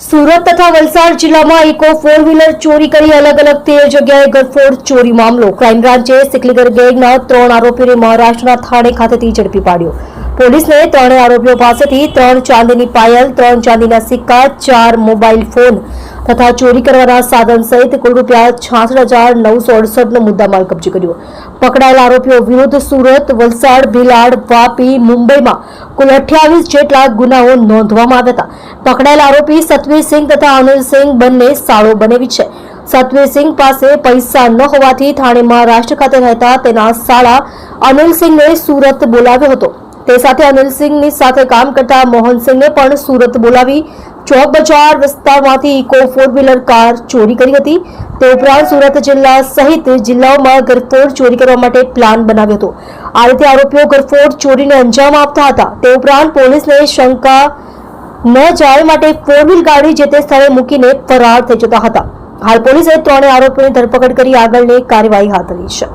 સુરત તથા વલસાડ જિલ્લામાં એક ફોર વ્હીલર ચોરી કરી અલગ અલગ તેર જગ્યાએ ગરફોડ ચોરી મામલો. ક્રાઇમ બ્રાન્ચે સિકલીગર ગેંગના ત્રણ આરોપીને મહારાષ્ટ્રના થાણે ખાતેથી ઝડપી પાડ્યો. પોલીસને ત્રણેય આરોપીઓ પાસેથી ત્રણ ચાંદીની પાયલ, ત્રણ ચાંદીના સિક્કા, ચાર મોબાઈલ ફોન તથા ચોરી કરવાના સાધન સહિત કુલ રૂપિયા છાસઠ હજાર નવસો અડસઠનો મુદ્દામાલ કબજે કર્યો. પકડાયેલા આરોપીઓ વિરુદ્ધ સુરત, વલસાડ, ભીલાડ, વાપી, મુંબઈમાં કુલ અઠ્યાવીસ જેટલા ગુનાઓ નોંધવામાં આવ્યા હતા. પકડાયેલા આરોપી સત્વીરસિંહ તથા અનિલસિંહ બંને સાળો બનેવી છે. સત્વીરસિંહ પાસે પૈસા ન હોવાથી થાણેમાં રાષ્ટ્ર ખાતે રહેતા તેના સાળા અનિલસિંહને સુરત બોલાવ્યો હતો. તે સાથે અનિલસિંહની સાથે કામ કરતા મોહનસિંહને પણ સુરત બોલાવી ચોક બજાર વિસ્તારમાંથી ઇકો ફોર વ્હીલર કાર ચોરી કરી હતી. તે ઉપરાંત સુરત જિલ્લા સહિત જિલ્લાઓમાં ગરફોડ ચોરી કરવા માટે પ્લાન બનાવ્યો હતો. આ રીતે આરોપીઓ ગરફોડ ચોરીને અંજામ આપતા હતા. તે ઉપરાંત પોલીસને શંકા ન જાય માટે ફોર વ્હીલ ગાડી જે તે સ્થળે મૂકીને ફરાર થઈ જતા હતા. હાલ પોલીસે ત્રણેય આરોપીઓની ધરપકડ કરી આગળની કાર્યવાહી હાથ ધરી છે.